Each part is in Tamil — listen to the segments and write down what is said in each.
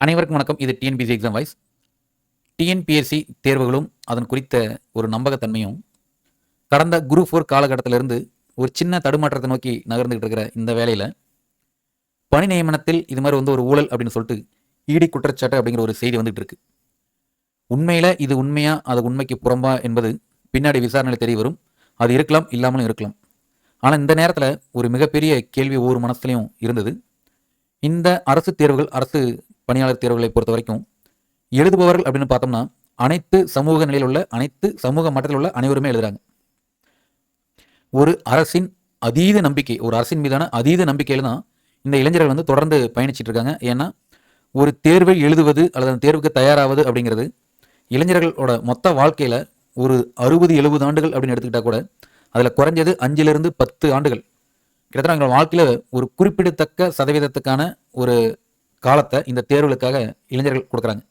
அனைவருக்கும் வணக்கம். இது டிஎன்பிசி எக்ஸாம் வாய்ஸ் டிஎன்பிஎஸ்சி தேர்வுகளும் அதன் குறித்த ஒரு நம்பகத்தன்மையும் கடந்த குரூப் ஃபோர் காலகட்டத்திலிருந்து ஒரு சின்ன தடுமாற்றத்தை நோக்கி நகர்ந்துகிட்டு இருக்கிற இந்த வேலையில் பணி நியமனத்தில் இது மாதிரி வந்து ஒரு ஊழல் அப்படின்னு சொல்லிட்டு ஈடி குற்றச்சாட்டு அப்படிங்கிற ஒரு செய்தி வந்துகிட்டு இருக்கு. உண்மையில் இது உண்மையா? அது உண்மைக்கு புறம்பா என்பது பின்னாடி விசாரணையில் தெரிய வரும். அது இருக்கலாம் இல்லாமலும் இருக்கலாம். ஆனால் இந்த நேரத்தில் ஒரு மிகப்பெரிய கேள்வி ஒவ்வொரு மனசுலையும் இருந்தது. இந்த அரசு தேர்வுகள் அரசு பணியாளர் தேர்வுகளை பொறுத்த வரைக்கும் எழுதுபவர்கள் அப்படின்னு பார்த்தோம்னா அனைத்து சமூக நிலையில் உள்ள அனைத்து சமூக மட்டத்தில் உள்ள அனைவருமே எழுதுறாங்க. ஒரு அரசின் அதீத நம்பிக்கை ஒரு அரசின் மீதான அதீத நம்பிக்கையில் தான் இந்த இளைஞர்கள் வந்து தொடர்ந்து பயணிச்சிட்டு இருக்காங்க. ஏன்னா ஒரு தேர்வை எழுதுவது அல்லது அந்த தேர்வுக்கு தயாராவது அப்படிங்கிறது இளைஞர்களோட மொத்த வாழ்க்கையில் ஒரு அறுபது எழுபது ஆண்டுகள் அப்படின்னு எடுத்துக்கிட்டால் கூட அதில் குறைஞ்சது அஞ்சிலிருந்து பத்து ஆண்டுகள். கிட்டத்தட்ட எங்கள் வாழ்க்கையில் ஒரு குறிப்பிடத்தக்க சதவீதத்துக்கான ஒரு காலத்தை இந்த தேர்வுகளுக்காக இளைஞர்கள் கொடுக்குறாங்க.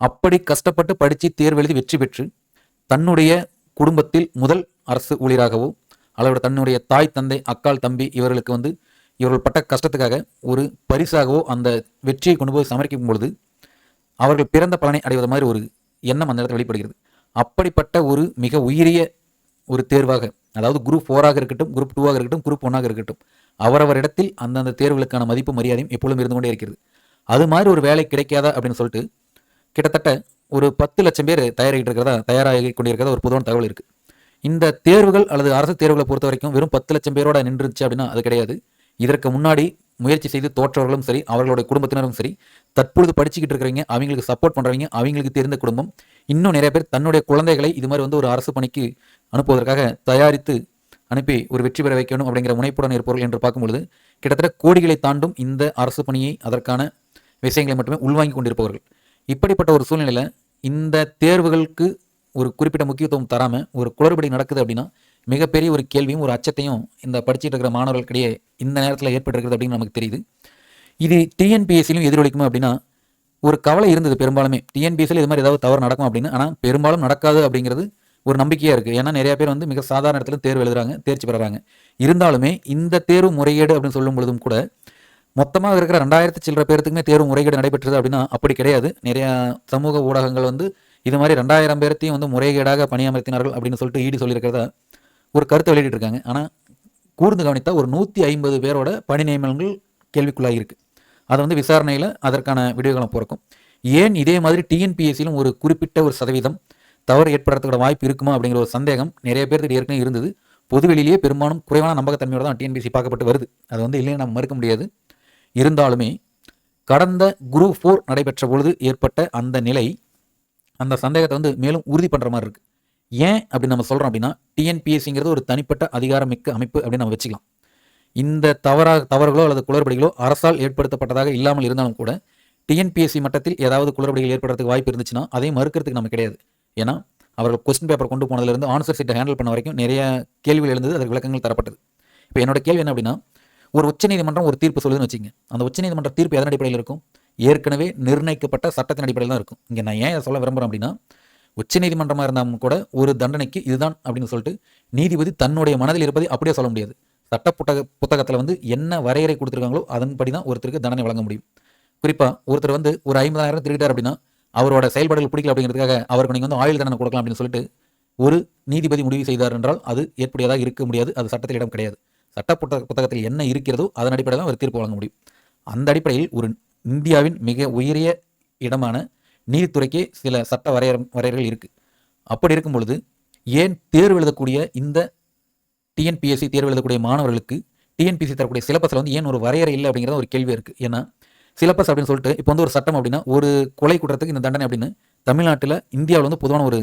அப்படி கஷ்டப்பட்டு படித்து தேர்வு எழுதி வெற்றி பெற்று தன்னுடைய குடும்பத்தில் முதல் அரசு ஊழியராகவோ அல்லது தன்னுடைய தாய் தந்தை அக்கால் தம்பி இவர்களுக்கு வந்து இவர்கள் பட்ட கஷ்டத்துக்காக ஒரு பரிசாகவோ அந்த வெற்றியை கொண்டு போய் சமர்ப்பிக்கும் பொழுது அவர்கள் பிறந்த பலனை அடைவது மாதிரி ஒரு எண்ணம் அந்த இடத்துல வெளிப்படுகிறது. அப்படிப்பட்ட ஒரு மிக உயரிய ஒரு தேர்வாக அதாவது குரூப் ஃபோராக இருக்கட்டும் குரூப் டூவாக இருக்கட்டும் குரூப் ஒன்னாக இருக்கட்டும் அவரவரிடத்தில் அந்தந்த தேர்வுகளுக்கான மதிப்பு மரியாதையும் எப்பொழுதும் இருந்து கொண்டே இருக்கிறது. அது மாதிரி ஒரு வேலை கிடைக்காதா அப்படின்னு சொல்லிட்டு கிட்டத்தட்ட ஒரு பத்து லட்சம் பேர் தயாராகிட்டு இருக்கிறதா தயாராகி கொண்டிருக்கிறதா ஒரு பொதுவான தகவல் இருக்குது இந்த தேர்வுகள் அல்லது அரசு தேர்வுகளை பொறுத்த வரைக்கும் வெறும் பத்து லட்சம் பேரோட நின்றுச்சு அப்படின்னா அது கிடையாது. இதற்கு முன்னாடி முயற்சி செய்து தோற்றவர்களும் சரி அவர்களுடைய குடும்பத்தினரும் சரி தற்பொழுது படிச்சுக்கிட்டு இருக்கிறவங்க அவங்களுக்கு சப்போர்ட் பண்ணுறவங்க அவங்களுக்கு தெரிந்த குடும்பம் இன்னும் நிறைய பேர் தன்னுடைய குழந்தைகளை இது மாதிரி வந்து ஒரு அரசு பணிக்கு அனுப்புவதற்காக தயாரித்து அனுப்பி ஒரு வெற்றி பெற வைக்கணும் அப்படிங்கிற முனைப்புடன் இருப்பவர்கள் என்று பார்க்கும்பொழுது கிட்டத்தட்ட கோடிகளை தாண்டும் இந்த அரசு பணியை அதற்கான விஷயங்களை மட்டுமே உள்வாங்கி கொண்டிருப்பவர்கள். இப்படிப்பட்ட ஒரு சூழ்நிலையில் இந்த தேர்வுகளுக்கு ஒரு குறிப்பிட்ட முக்கியத்துவம் தராமல் ஒரு குளறுபடி நடக்குது அப்படின்னா மிகப்பெரிய ஒரு கேள்வியும் ஒரு அச்சத்தையும் இந்த படிச்சுட்டு இருக்கிற மாணவர்களுக்கிடையே இந்த நேரத்தில் ஏற்பட்டிருக்கிறது அப்படின்னு நமக்கு தெரியுது. இது டிஎன்பிஎஸ்சிலும் எதிரொலிக்குமா அப்படின்னா ஒரு கவலை இருந்தது பெரும்பாலுமே. டிஎன்பிஎஸ்சியில் இது மாதிரி ஏதாவது தவறு நடக்கும் அப்படின்னு ஆனால் பெரும்பாலும் நடக்காது அப்படிங்கிறது ஒரு நம்பிக்கையாக இருக்குது ஏன்னா நிறைய பேர் வந்து மிக சாதாரண இடத்துல தேர்வு எழுதுறாங்க தேர்ச்சி பெறுறாங்க. இருந்தாலுமே இந்த தேர்வு முறைகேடு அப்படின்னு சொல்லும் பொழுதும் கூட மொத்தமாக இருக்கிற ரெண்டாயிரத்து சில்லற பேர்த்துக்குமே தேர்வு முறைகேடு நடைபெற்றது அப்படின்னா அப்படி கிடையாது. நிறையா சமூக ஊடகங்கள் வந்து இது மாதிரி ரெண்டாயிரம் பேர்த்தையும் வந்து முறைகேடாக பணியமர்த்தினார்கள் அப்படின்னு சொல்லிட்டு ஈடு சொல்லியிருக்கிறதா ஒரு கருத்தை வெளியிட்டு இருக்காங்க ஆனால் கூர்ந்து கவனித்தா ஒரு நூற்றி ஐம்பது பேரோட பணி நியமனங்கள் கேள்விக்குள்ளாகியிருக்கு. அதை வந்து விசாரணையில் அதற்கான விடிவுகளும் பிறக்கும். ஏன் இதே மாதிரி டிஎன்பிஎஸ்சியிலும் ஒரு குறிப்பிட்ட ஒரு சதவீதம் தவறு ஏற்படுறதுக்கான வாய்ப்பு இருக்குமா அப்படிங்கிற ஒரு சந்தேகம் நிறைய பேருக்கு ஏற்கனவே இருந்தது. பொதுவெளியிலேயே பெரும்பாலும் குறைவான நம்பகத்தன்மையோட தான் டிஎன்பிஎஸ்சி பார்க்கப்பட்டு வருது. அது வந்து இல்லைன்னு நம்ம மறுக்க முடியாது. இருந்தாலுமே கடந்த குரூப் ஃபோர் நடைபெற்ற பொழுது ஏற்பட்ட அந்த நிலை அந்த சந்தேகத்தை வந்து மேலும் உறுதி பண்ணுற மாதிரி இருக்குது ஏன் அப்படி நம்ம சொல்கிறோம் அப்படின்னா டிஎன்பிஎஸ்சிங்கிறது ஒரு தனிப்பட்ட அதிகாரமிக்க அமைப்பு அப்படின்னு நம்ம வச்சுக்கலாம். இந்த தவறாக தவறுகளோ அல்லது குளறுபடிகளோ அரசால் ஏற்படுத்தப்பட்டதாக இல்லாமல் இருந்தாலும் கூட டிஎன்பிஎஸ்சி மட்டத்தில் ஏதாவது குளறுபடிகள் ஏற்படுறதுக்கு வாய்ப்பு இருந்துச்சுன்னா அதையும் மறுக்கிறதுக்கு நம்ம கிடையாது. ஏன்னா அவர்கள் கொஸ்டின் பேப்பர் கொண்டு போனதுலேருந்து ஆன்சர் சீட்டை ஹேண்டில் பண்ண வரைக்கும் நிறைய கேள்விகள் எழுந்தது அதற்கு விளக்கங்கள் தரப்பட்டது. இப்போ என்னோட கேள்வி என்ன அப்படின்னா ஒரு உச்சநீதிமன்றம் ஒரு தீர்ப்பு சொல்லுதுன்னு வச்சுங்க அந்த உச்சநீதிமன்ற தீர்ப்பு எதன் அடிப்படையில் இருக்கும்? ஏற்கனவே நிர்ணயிக்கப்பட்ட சட்டத்தின் அடிப்படையில் தான் இருக்கும். இங்கே நான் ஏன் இதை சொல்ல விரும்புகிறேன் அப்படின்னா உச்சநீதிமன்றமாக இருந்தாலும் கூட ஒரு தண்டனைக்கு இதுதான் அப்படின்னு சொல்லிட்டு நீதிபதி தன்னுடைய மனதில் இருப்பதை அப்படியே சொல்ல முடியாது. சட்ட புத்தக புத்தகத்தில் வந்து என்ன வரையறை கொடுத்துருக்காங்களோ அதன்படி தான் ஒருத்தருக்கு தண்டனை வழங்க முடியும். குறிப்பாக ஒருத்தர் வந்து ஒரு ஐம்பதாயிரம் திருடிட்டார் அப்படின்னா அவரோட செயல்பாடுகள் பிடிக்கல அப்படிங்கிறதுக்காக அவருக்கு நீங்கள் வந்து ஆயுள் தண்டனை கொடுக்கலாம் அப்படின்னு சொல்லிட்டு ஒரு நீதிபதி முடிவு செய்தார் என்றால் அது ஏற்புடையதாக இருக்க முடியாது. அது சட்டத்தில் இடம் கிடையாது. சட்ட புத்தகத்தில் என்ன இருக்கிறதோ அதன் அடிப்படையில் தான் அவர் தீர்ப்பு வழங்க முடியும். அந்த அடிப்படையில் ஒரு இந்தியாவின் மிக உயரிய இடமான நீதித்துறைக்கே சில சட்ட வரையறை வரையறைகள் இருக்குது அப்படி இருக்கும் பொழுது ஏன் தேர்வு எழுதக்கூடிய இந்த டிஎன்பிஎஸ்சி தேர்வு எழுதக்கூடிய மாணவர்களுக்கு டிஎன்பிஎஸ்சி தரக்கூடிய சிலபஸில் வந்து ஏன் ஒரு வரையறை இல்லை அப்படிங்கிறது ஒரு கேள்வி இருக்குது ஏன்னா சிலபஸ் அப்படின்னு சொல்லிட்டு இப்போ வந்து ஒரு சட்டம் அப்படின்னா ஒரு கொலை குற்றத்துக்கு இந்த தண்டனை அப்படின்னு தமிழ்நாட்டில் இந்தியாவில் வந்து பொதுவான ஒரு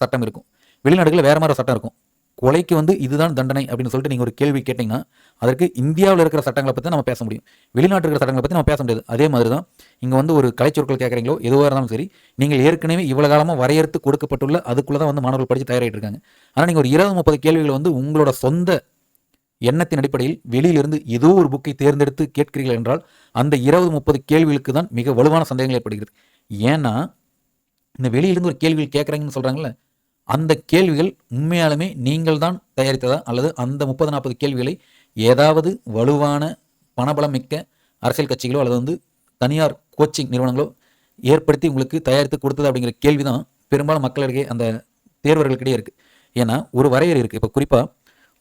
சட்டம் இருக்கும். வெளிநாடுகளில் வேறு மாதிரி சட்டம் இருக்கும். கொலைக்கு வந்து இதுதான் தண்டனை அப்படின்னு சொல்லிட்டு நீங்கள் ஒரு கேள்வி கேட்டிங்கன்னா அதற்கு இந்தியாவில் இருக்கிற சட்டங்களை பற்றி நம்ம பேச முடியும். வெளிநாட்டு இருக்கிற சட்டங்களை பற்றி நம்ம பேச முடியாது. அதே மாதிரி தான் இங்கே வந்து ஒரு கலைச்சொற்கள் கேட்குறீங்களோ எதுவாக இருந்தாலும் சரி நீங்கள் ஏற்கனவே இவ்வளோ காலமாக வரையறுத்து கொடுக்கப்பட்டுள்ள அதுக்குள்ளே தான் வந்து மாணவர்கள் படித்து தயாராகிட்டு இருக்காங்க. ஆனால் நீங்கள் ஒரு இருபது முப்பது கேள்விகள் வந்து உங்களோட சொந்த எண்ணத்தின் அடிப்படையில் வெளியிலிருந்து ஏதோ ஒரு புக்கை தேர்ந்தெடுத்து கேட்கிறீர்கள் என்றால் அந்த இருபது முப்பது கேள்விகளுக்கு தான் மிக வலுவான சந்தேகங்கள் ஏற்படுகிறது. ஏன்னா இந்த வெளியிலிருந்து ஒரு கேள்விகள் கேட்குறாங்கன்னு சொல்கிறாங்கல்ல அந்த கேள்விகள் உண்மையாலுமே நீங்கள் தான் தயாரித்ததா? அல்லது அந்த முப்பது நாற்பது கேள்விகளை ஏதாவது வலுவான பணபலம் மிக்க அரசியல் கட்சிகளோ அல்லது வந்து தனியார் கோச்சிங் நிறுவனங்களோ ஏற்படுத்தி உங்களுக்கு தயாரித்து கொடுத்தது அப்படிங்கிற கேள்வி தான் பெரும்பாலும் மக்களிடையே அந்த தேர்வர்களுக்கிடையே இருக்குது ஏன்னா ஒரு வரையறை இருக்குது இப்போ குறிப்பாக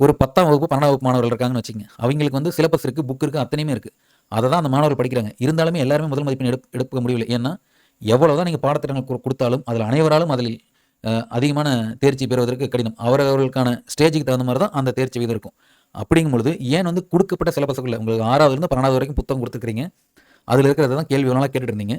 ஒரு பத்தாம் வகுப்பு பன்னெண்டாம் வகுப்பு மாணவர்கள் இருக்காங்கன்னு வச்சுங்க அவங்களுக்கு வந்து சிலபஸ் இருக்குது புக் இருக்குது அத்தனையுமே இருக்குது அதை தான் அந்த மாணவர்கள் படிக்கிறாங்க. இருந்தாலுமே எல்லாருமே முதல் மதிப்பெண் எடுப் எடுக்க முடியல ஏன்னா எவ்வளோ தான் நீங்கள் பாடத்திட்டங்கள் கொடுத்தாலும் அதில் அனைவராலும் அதில் அதிகமான தேர்ச்சி பெறுவதற்கு கடினம். அவரவர்களுக்கான ஸ்டேஜுக்கு தகுந்த மாதிரி தான் அந்த தேர்ச்சி வீதம் இருக்கும். அப்படிங்கும் பொழுது ஏன் வந்து கொடுக்கப்பட்ட சிலபஸ்க்குள்ள உங்களுக்கு ஆறாவதுலேருந்து பன்னெண்டாவது வரைக்கும் புத்தகம் கொடுத்துருக்கீங்க அதில் இருக்கிறத தான் கேள்வி நல்லா கேட்டுட்டு இருந்தீங்க.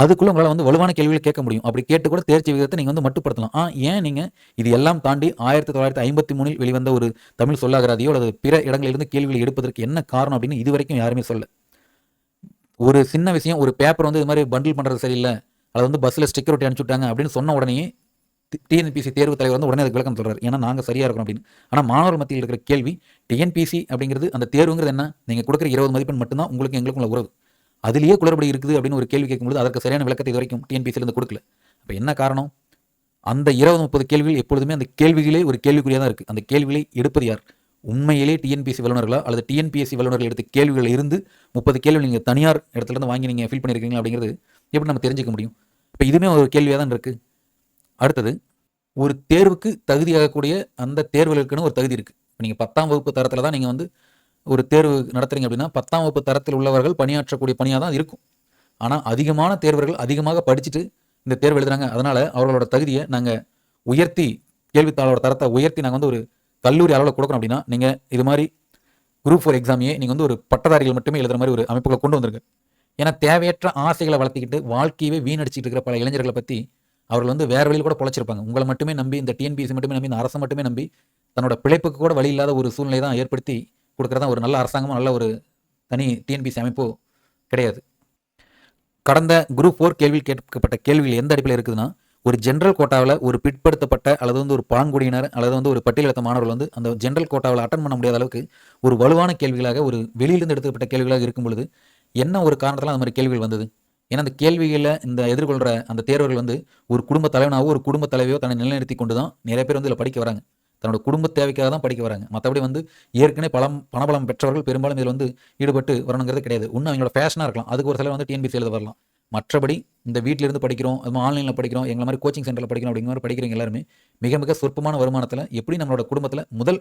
அதுக்குள்ளே உங்களால் வந்து வலுவான கேள்விகளை கேட்க முடியும். அப்படி கேட்டு கூட தேர்ச்சி விகிதத்தை நீங்கள் வந்து மட்டுப்படுத்தலாம். ஆ ஏன் நீங்கள் இது எல்லாம் தாண்டி ஆயிரத்தி தொள்ளாயிரத்தி ஐம்பத்தி மூணில் வெளிவந்த ஒரு தமிழ் சொல்லாகராதியோ அல்லது பிற இடங்களிலிருந்து கேள்விகளை எடுப்பதற்கு என்ன காரணம் அப்படின்னு இது வரைக்கும் யாருமே சொல்ல ஒரு சின்ன விஷயம் ஒரு பேப்பர் வந்து இது மாதிரி பண்டில் பண்ணுறது சரியில்லை. அதை வந்து பஸ்ஸில் ஸ்டிக்கர் ஒட்டி அனுப்பிச்சு விட்டாங்க அப்படின்னு சொன்ன உடனே டிஎன்பிசி தேர்வு தலைவர் வந்து உடனே அதுக்கு விளக்கம் சொல்கிறார் ஏன்னா நாங்கள் சரியாக இருக்கணும் அப்படின்னு. ஆனால் மாணவர் மத்தியில் இருக்கிற கேள்வி டிஎன்பிசி அப்படிங்கிறது அந்த தேர்வுங்கிறது என்ன? நீங்கள் கொடுக்குற இருபது மதிப்பெண் மட்டும்தான் உங்களுக்கு எங்களுக்குள்ள உறவு. அதுலேயே குளறுபடி இருக்குது அப்படின்னு ஒரு கேள்வி கேட்கும்போது அதற்கு சரியான விளக்கத்தை இது வரைக்கும் டிஎன்பிசிலேருந்து கொடுக்கல. அப்போ என்ன காரணம்? அந்த இருபது முப்பது கேள்விகள் எப்பொழுதுமே அந்த கேள்விகளே ஒரு கேள்விக்குறியாக தான் இருக்குது அந்த கேள்விகளை எடுப்பது யார்? உண்மையிலே டிஎன்பிஎஸ்சி வல்லுநர்களா? அல்லது டிஎன்பிஎஸ்சி வல்லுநர்கள் எடுத்த கேள்விகள் இருந்து முப்பது கேள்வி நீங்கள் தனியார் இடத்துல இருந்து வாங்கி நீங்கள் ஃபில் பண்ணியிருக்கீங்க அப்படிங்கிறது எப்படி நம்ம தெரிஞ்சுக்க முடியும்? இப்போ இதுவுமே ஒரு கேள்வியாக தான் இருக்குது அடுத்தது ஒரு தேர்வுக்கு தகுதியாகக்கூடிய அந்த தேர்வுகளுக்குன்னு ஒரு தகுதி இருக்குது இப்போ நீங்கள் பத்தாம் வகுப்பு தரத்தில் தான் நீங்கள் வந்து ஒரு தேர்வு நடத்துறீங்க அப்படின்னா பத்தாம் வகுப்பு தரத்தில் உள்ளவர்கள் பணியாற்றக்கூடிய பணியாக தான் இருக்கும். ஆனால் அதிகமான தேர்வர்கள் அதிகமாக படிச்சுட்டு இந்த தேர்வு எழுதுறாங்க. அதனால் அவர்களோட தகுதியை நாங்கள் உயர்த்தி கேள்வித்தாளோட தரத்தை உயர்த்தி நாங்கள் வந்து ஒரு கல்லூரி அளவில் கொடுக்கணும் அப்படின்னா நீங்கள் இது மாதிரி குரூப் ஃபோர் எக்ஸாமையே நீங்கள் வந்து ஒரு பட்டதாரிகள் மட்டுமே எழுதுற மாதிரி ஒரு அமைப்புகளை கொண்டு வந்திருங்க. ஏன்னா தேவையற்ற ஆசைகளை வளர்த்திக்கிட்டு வாழ்க்கையவே வீணடிச்சிட்டு இருக்கிற பல இளைஞர்களை பற்றி அவர்கள் வந்து வேறு வழியில் கூட பொழைச்சிருப்பாங்க. உங்களை மட்டுமே நம்பி இந்த டிஎன்பிஎஸ்சி மட்டுமே நம்பி இந்த அரசை மட்டுமே நம்பி தன்னோட பிழைப்புக்கு கூட வழி இல்லாத ஒரு சூழ்நிலை தான் ஏற்படுத்தி கொடுக்குறதா ஒரு நல்ல அரசாங்கமும் நல்ல ஒரு தனி டிஎன்பிசி அமைப்போ கிடையாது. கடந்த குரூப் ஃபோர் கேள்வியில் கேட்கப்பட்ட கேள்விகள் எந்த அடிப்படையில் இருக்குதுன்னா ஒரு ஜென்ரல் கோட்டாவில் ஒரு பிற்படுத்தப்பட்ட அல்லது வந்து ஒரு பழங்குடியினர் அல்லது வந்து ஒரு பட்டியலத்த மாணவர்கள் வந்து அந்த ஜென்ரல் கோட்டாவில் அட்டன் பண்ண முடியாத அளவுக்கு ஒரு வலுவான கேள்விகளாக ஒரு வெளியிலிருந்து எடுக்கப்பட்ட கேள்விகளாக இருக்கும் பொழுது என்ன ஒரு காரணத்தில் அந்த மாதிரி கேள்விகள் வந்தது? ஏன்னா அந்த கேள்விகளில் இந்த எதிர்கொள்கிற அந்த தேர்வர்கள் வந்து ஒரு குடும்ப தலைவனாவோ ஒரு குடும்ப தலைவியோ தன்னை நிலைநிறுத்தி கொண்டு தான் நிறைய பேர் வந்து இதில் படிக்க வராங்க. தன்னோட குடும்ப தேவைக்காக தான் படிக்க வராங்க. மற்றபடி வந்து ஏற்கனவே பலம் பணபலம் பெற்றவர்கள் பெரும்பாலும் இதில் வந்து ஈடுபட்டு வரணுங்கிறது கிடையாது. இன்னும் அவங்களோட ஃபேஷனாக இருக்கலாம். அதுக்கு ஒரு சிலர் வந்து டிஎன்பிசி எழுத வரலாம். மற்றபடி இந்த வீட்டில இருந்து படிக்கிறோம் அது ஆன்லைனில் படிக்கிறோம் எங்களை மாதிரி கோச்சிங் சென்டரில் படிக்கிறோம் அப்படிங்கிற மாதிரி படிக்கிறவங்க எல்லாருமே மிக மிக சொற்பமான வருமானத்தில் எப்படி நம்மளோட குடும்பத்தில் முதல்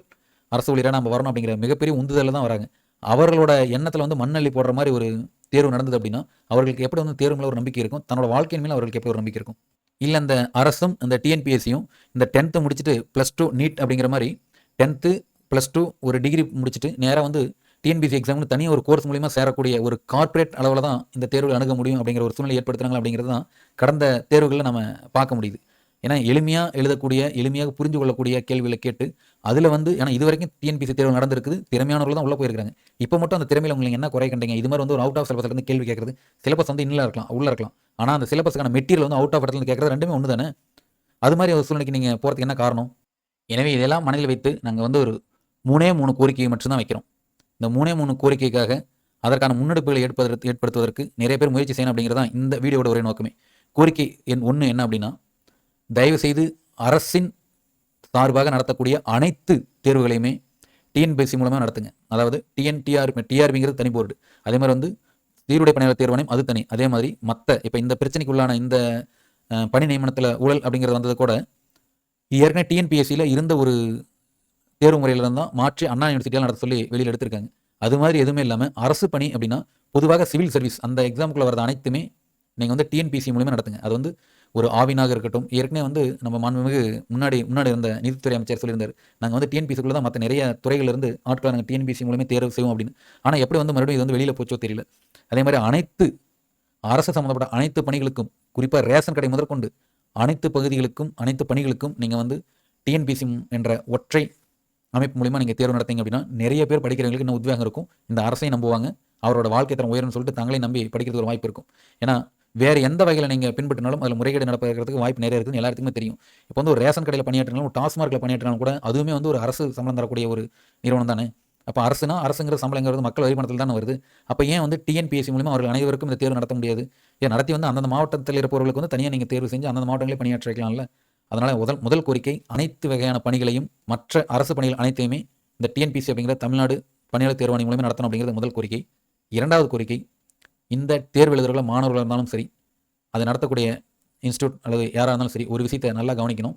அரசு ஊழியராக நம்ம வரணும் அப்படிங்கிற மிகப்பெரிய உந்துதலில் தான் வராங்க. அவர்களோட எண்ணத்தில் வந்து மண்ணள்ளி போடுற மாதிரி ஒரு தேர்வு நடந்தது அப்படின்னா அவர்களுக்கு எப்படி வந்து தேர்வு மேலே ஒரு நம்பிக்கை இருக்கும்? தன்னோட வாழ்க்கையின் மேலே அவர்களுக்கு எப்படி ஒரு நம்பிக்கை இருக்கும்? இல்லை இந்த அரசும் இந்த டிஎன்பிஎஸ்சியும் இந்த டென்த்து முடிச்சுட்டு ப்ளஸ் டூ நீட் அப்படிங்கிற மாதிரி டென்த்து ப்ளஸ் டூ ஒரு டிகிரி முடிச்சுட்டு நேராக வந்து டிஎன்பிசி எக்ஸாம்னு தனியாக ஒரு கோர்ஸ் மூலியமாக சேரக்கூடிய ஒரு கார்ப்பரேட் அளவில் தான் இந்த தேர்வில் அணுக முடியும் அப்படிங்கிற ஒரு சூழ்நிலை ஏற்படுத்துகிறாங்க அப்படிங்கிறது தான் கடந்த தேர்வுகளில் நம்ம பார்க்க முடியுது. ஏன்னா எளிமையாக எழுதக்கூடிய எளிமையாக புரிஞ்சு கொள்ளக்கூடிய கேள்விகளை கேட்டு அதில் வந்து ஏன்னா இது வரைக்கும் டிஎன்பிசி தேர்வு நடந்திருக்குது. திறமையானவர்கள் தான் உள்ளே போயிருக்காங்க இப்போ மட்டும் அந்த திறமையில் உங்களுக்கு என்ன குறை கண்டீங்க? இது மாதிரி வந்து ஒரு அவுட் ஆஃப் சிலபஸ்ல இருந்து கேள்வி கேட்கறது சிலபஸ் வந்து இன்னும் இருக்கலாம் உள்ளே இருக்கலாம். ஆனால் அந்த சிலபஸ்க்கான மெட்டீரியல் வந்து அவுட் ஆஃப் இடத்துல இருந்து கேட்கறது ரெண்டுமே ஒன்று தானே? அது மாதிரி ஒரு சூழ்நிலைக்கு நீங்கள் போகிறதுக்கு என்ன காரணம்? எனவே இதெல்லாம் மனதில் வைத்து நாங்கள் வந்து ஒரு மூணே மூணு கோரிக்கையை மட்டும்தான் வைக்கிறோம். இந்த மூணே மூணு கோரிக்கைக்காக அதற்கான முன்னெடுப்புகளை ஏற்படுத்து ஏற்படுத்துவதற்கு நிறைய பேர் முயற்சி செய்யணும் அப்படிங்கிறது தான் இந்த வீடியோட ஒரே நோக்கமே. கோரிக்கை என் ஒன்று என்ன அப்படின்னா தயவுசெய்து அரசின் சார்பாக நடத்தக்கூடிய அனைத்து தேர்வுகளையுமே டிஎன்பிஎஸ்சி மூலமாக நடத்துங்க. அதாவது டிஎன்டிஆர் டிஆர்பிங்கிறது தனி போர்டு. அதே மாதிரி வந்து சீருடை பணியாளர் தேர்வாணையம் அது தனி. அதே மாதிரி மற்ற இப்போ இந்த பிரச்சனைக்கு உள்ளான இந்த பணி நியமனத்தில் ஊழல் அப்படிங்கிறது வந்தது கூட ஏற்கனவே டிஎன்பிஎஸ்சியில் இருந்த ஒரு தேர்வு முறையில் தான் மாற்றி அண்ணா யூனிவர்சிட்டியில் நடத்த சொல்லி வெளியில் எடுத்திருக்காங்க. அது மாதிரி எதுவுமே இல்லாமல் அரசு பணி அப்படின்னா பொதுவாக சிவில் சர்வீஸ் அந்த எக்ஸாமுக்குள்ளே வரது அனைத்துமே நீங்கள் வந்து டிஎன்பிசி மூலியமாக நடத்துங்க. அது வந்து ஒரு ஆவினாக இருக்கட்டும். ஏற்கனவே வந்து நம்ம மாண்புமிகு முன்னாடி முன்னாடி இருந்த நிதித்துறை அமைச்சர் சொல்லியிருந்தார். நாங்கள் வந்து டிஎன்பிசிக்குள்ளே தான் மற்ற நிறைய துறைகள் இருந்து ஆட்களை நாங்கள் டிஎன்பிசி மூலமே தேர்வு செய்வோம் அப்படின்னு. ஆனால் எப்படி வந்து மறுபடியும் இது வந்து வெளியில் போச்சோ தெரியல. அதே மாதிரி அனைத்து அரசு சம்மந்தப்பட்ட அனைத்து பணிகளுக்கும் குறிப்பாக ரேஷன் கடை முதற்கொண்டு அனைத்து பகுதிகளுக்கும் அனைத்து பணிகளுக்கும் நீங்கள் வந்து டிஎன்பிசி என்ற ஒற்றை அமைப்பு மூலிமா நீங்கள் தேர்வு நடத்தீங்க அப்படின்னா நிறைய பேர் படிக்கிறவங்களுக்கு இன்னும் உத்வேகம் இருக்கும். இந்த அரசையும் நம்புவாங்க. அவரோட வாழ்க்கை தரம் உயரும்னு சொல்லிட்டு தங்களையும் நம்பி படிக்கிறதுக்கு ஒரு வாய்ப்பு இருக்கும். ஏன்னா வேறு எந்த வகையில் நீங்கள் பின்பற்றினாலும் அதில் முறைகேடு நடப்பதற்கு வாய்ப்பு நிறைய இருக்குன்னு எல்லாத்துக்குமே தெரியும். இப்போ வந்து ஒரு ரேஷன் கடையில் பணியாற்றினாலும் டாஸ்மார்க்கில் பணியாற்றினாலும் கூட அதுவுமே வந்து ஒரு அரசு சம்பளம் தரக்கூடிய ஒரு நிறுவனம் தானே. அப்போ அரசுனா அரசுங்கிற சம்பளங்கிறது மக்கள் வரிமணத்தில் தானே வருது. அப்போ ஏன் வந்து டிஎன்பிஎஸ்சி மூலமா அவர்கள் அனைவருக்கும் இந்த தேர்வு நடத்த முடியாது? ஏன் நடத்தி வந்து அந்தந்த மாவட்டத்தில் இருப்பவர்களுக்கு வந்து தனியாக நீங்கள் தேர்வு செஞ்சு அந்தந்த மாவட்டங்களே பணியாற்ற வைக்கலாம்ல? அதனால் முதல் முதல் கோரிக்கை அனைத்து வகையான பணிகளையும் மற்ற அரசு பணிகள் அனைத்தையுமே இந்த டிஎன்பிசி அப்படிங்கிற தமிழ்நாடு பணியாளர் தேர்வாணி மூலமே நடத்தணும் அப்படிங்கிறது முதல் கோரிக்கை. இரண்டாவது கோரிக்கை இந்த தேர்வு எழுதுகிற மாணவர்களாக இருந்தாலும் சரி அதை நடத்தக்கூடிய இன்ஸ்டியூட் அல்லது யாராக இருந்தாலும் சரி ஒரு விஷயத்தை நல்லா கவனிக்கணும்.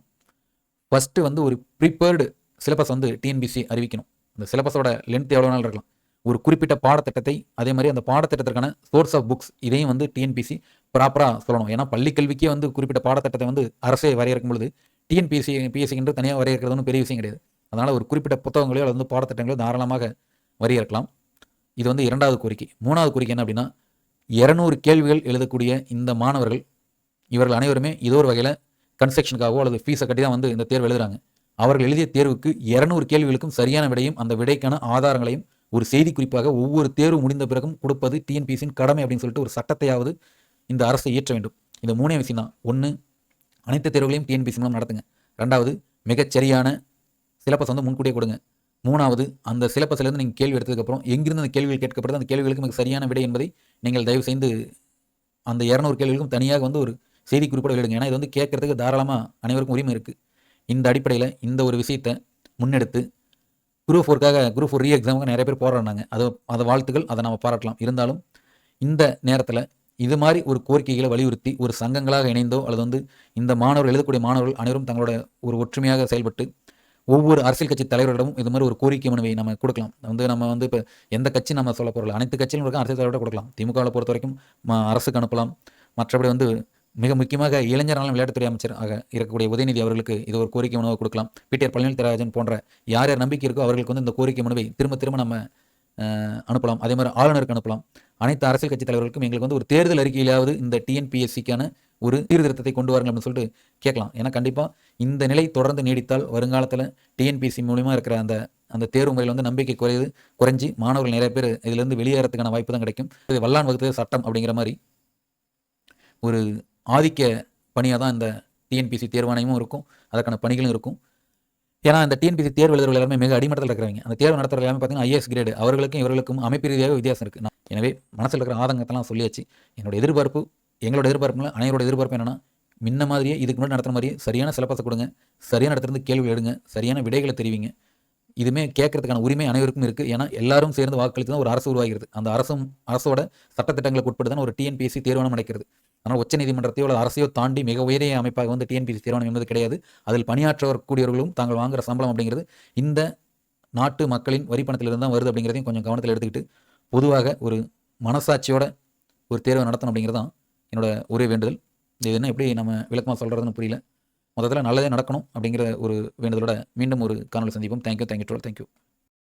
ஃபஸ்ட்டு வந்து ஒரு ப்ரிப்பேர்டு சிலபஸ் வந்து டிஎன்பிசி அறிவிக்கணும். அந்த சிலபஸோட லென்த் எவ்வளோ நாள் இருக்கலாம். ஒரு குறிப்பிட்ட பாடத்திட்டத்தை அதே மாதிரி அந்த பாடத்திட்டத்திற்கான சோர்ஸ் ஆஃப் புக்ஸ் இதையும் வந்து டிஎன்பிசி ப்ராப்பராக சொல்லணும். ஏன்னா பள்ளி கல்விக்கே வந்து குறிப்பிட்ட பாடத்திட்டத்தை வந்து அரசே வரையறுக்கும் பொழுது டிஎன்பிஎஸ்சி பிஎஸ்சி என்று தனியாக வரையறுக்கிறது ஒன்றும் பெரிய விஷயம் கிடையாது. அதனால் ஒரு குறிப்பிட்ட புத்தகங்களையோ அல்லது வந்து பாடத்திட்டங்களையோ தாராளமாக வரையறுக்கலாம். இது வந்து இரண்டாவது கோரிக்கை. மூணாவது கோரிக்கை என்ன அப்படின்னா இரநூறு கேள்விகள் எழுதக்கூடிய இந்த மாணவர்கள் இவர்கள் அனைவருமே ஏதோ ஒரு வகையில் கன்ஸ்ட்ரக்ஷனுக்காகவோ அல்லது ஃபீஸை கட்டி தான் வந்து இந்த தேர்வு எழுதுகிறாங்க அவர்கள் எழுதிய தேர்வுக்கு இரநூறு கேள்விகளுக்கும் சரியான விடையும் அந்த விடைக்கான ஆதாரங்களையும் ஒரு செய்தி குறிப்பாக ஒவ்வொரு தேர்வு முடிந்த பிறகும் கொடுப்பது டிஎன்பிசியின் கடமை அப்படின்னு சொல்லிட்டு ஒரு சட்டத்தையாவது இந்த அரசை இயற்ற வேண்டும். இந்த மூணே விஷயம் தான். ஒன்று அனைத்து தேர்வுகளையும் டிஎன்பிசி மூலம் நடத்துங்க. ரெண்டாவது மிகச்சரியான சிலபஸ் வந்து முன்கூட்டியே கொடுங்க. மூணாவது அந்த சிலபஸ்லேருந்து நீங்கள் கேள்வி எடுத்ததுக்கப்புறம் எங்கிருந்து அந்த கேள்விகள் கேட்கப்படுது அந்த கேள்விகளுக்கு மிக சரியான விடை என்பதை நீங்கள் தயவு செய்து அந்த இரநூறு கேள்விகளுக்கும் தனியாக வந்து ஒரு செய்தி குறிப்பிட எழுதுங்க. ஏன்னா இது வந்து கேட்கறதுக்கு தாராளமாக அனைவருக்கும் உரிமை இருக்குது இந்த அடிப்படையில் இந்த ஒரு விஷயத்தை முன்னெடுத்து குரூப் ஃபோருக்காக குரூப் ஃபோர் ரீ எக்ஸாமுக்கு நிறைய பேர் போராடினாங்க அது அதை வாழ்த்துக்கள் அதை நம்ம பாராட்டலாம். இருந்தாலும் இந்த நேரத்தில் இது மாதிரி ஒரு கோரிக்கைகளை வலியுறுத்தி ஒரு சங்கங்களாக இணைந்தோ அல்லது வந்து இந்த மாணவர்கள் எழுதக்கூடிய மாணவர்கள் அனைவரும் தங்களோட ஒரு ஒற்றுமையாக செயல்பட்டு ஒவ்வொரு அரசியல் கட்சி தலைவர்களிடமும் இது மாதிரி ஒரு கோரிக்கை மனுவை நம்ம கொடுக்கலாம். வந்து நம்ம வந்து இப்போ எந்த கட்சி நம்ம சொல்ல போகிறோம் அனைத்து கட்சியிலும் இருக்க அரசியல் தலைவரோட கொடுக்கலாம். திமுகவில் பொறுத்த வரைக்கும் அரசுக்கு அனுப்பலாம். மற்றபடி வந்து மிக முக்கியமாக இளைஞராலும் விளையாட்டுத்துறை அமைச்சர் ஆக இருக்கக்கூடிய உதயநிதி அவர்களுக்கு இது ஒரு கோரிக்கை மனுவை கொடுக்கலாம். பிடிஆர் பழனிவேல் போன்ற யார் யார் நம்பிக்கை இருக்கோ அவர்களுக்கு வந்து இந்த கோரிக்கை மனுவை திரும்ப திரும்ப நம்ம அனுப்பலாம். அதே மாதிரி ஆளுநருக்கு அனுப்பலாம். அனைத்து அரசியல் கட்சி தலைவர்களுக்கும் எங்களுக்கு வந்து ஒரு தேர்தல் அறிக்கையிலாவது இந்த டிஎன்பிஎஸ்சிக்கான ஒரு சீர்திருத்தத்தை கொண்டு வாருங்கள் அப்படின்னு சொல்லிட்டு கேட்கலாம். ஏன்னா கண்டிப்பாக இந்த நிலை தொடர்ந்து நீடித்தால் வருங்காலத்தில் டிஎன்பிஎஸ்சி மூலிமா இருக்கிற அந்த அந்த தேர்வு முறையில் வந்து நம்பிக்கை குறையுது குறைஞ்சி மாணவர்கள் நிறைய பேர் இதிலிருந்து வெளியேறதுக்கான வாய்ப்பு தான் கிடைக்கும். இது வல்லான் வகுத்தது சட்டம் அப்படிங்கிற மாதிரி ஒரு ஆதிக்க பணியாக தான் இந்த டிஎன்பிசி தேர்வாணையமும் இருக்கும் அதற்கான பணிகளும் இருக்கும். ஏன்னா இந்த டிஎன்பிசி தேர்வு எழுதுறவர்கள் எல்லாருமே மிக அடிமட்டத்தில் இருக்கிறவங்க. அந்த தேர்வு நடத்துகிற எல்லாமே பார்த்தீங்கன்னா ஐஎஸ் கிரேடு அவர்களுக்கும் இவர்களுக்கும் அமைப்பு ரீதியாக வித்தியாசம் இருக்குது எனவே மனசில் இருக்கிற ஆதங்கத்தெல்லாம் சொல்லியாச்சு. என்னோட எதிர்பார்ப்பு எங்களோட எதிர்பார்ப்புல அனைவரோட எதிர்பார்ப்பு என்னன்னா முன்ன மாதிரியே இதுக்கு முன்னாடி நடத்துகிற மாதிரியே சரியான சிலபஸை கொடுங்க சரியான இடத்துல கேள்வி எடுங்க சரியான விடைகளை தெரிவிங்க. இதுமே கேட்கறதுக்கான உரிமை அனைவருக்கும் இருக்குது ஏன்னா எல்லாரும் சேர்ந்து வாக்களித்து தான் ஒரு அரசு உருவாகிறது. அந்த அரசும் அரசோட சட்டத்திட்டங்களுக்கு உட்பட்டு தான் ஒரு டிஎன்பிஎஸ்சி தேர்வானம் நடக்கிறது ஆனால் உச்சநீதிமன்றத்தையோ அல்லது அரசையோ தாண்டி மிக உயரிய அமைப்பாக வந்து டிஎன்பிசி தீர்மானம் என்பது கிடையாது. அதில் பணியாற்ற கூடியவர்களும் தாங்கள் வாங்குற சம்பளம் அப்படிங்கிறது இந்த நாட்டு மக்களின் வரி பணத்திலிருந்து தான் வருது அப்படிங்கிறதையும் கொஞ்சம் கவனத்தில் எடுத்துக்கிட்டு பொதுவாக ஒரு மனசாட்சியோட ஒரு தேர்வை நடத்தணும் அப்படிங்கிறது தான் என்னோட ஒரே வேண்டுதல். இது என்ன எப்படி நம்ம விளக்கமாக சொல்கிறதுன்னு புரியல. மொத்தத்தில் நல்லதே நடக்கணும் அப்படிங்கிற ஒரு வேண்டுதலோட மீண்டும் ஒரு காணொலி சந்திப்போம். Thank you thank you twelve thank you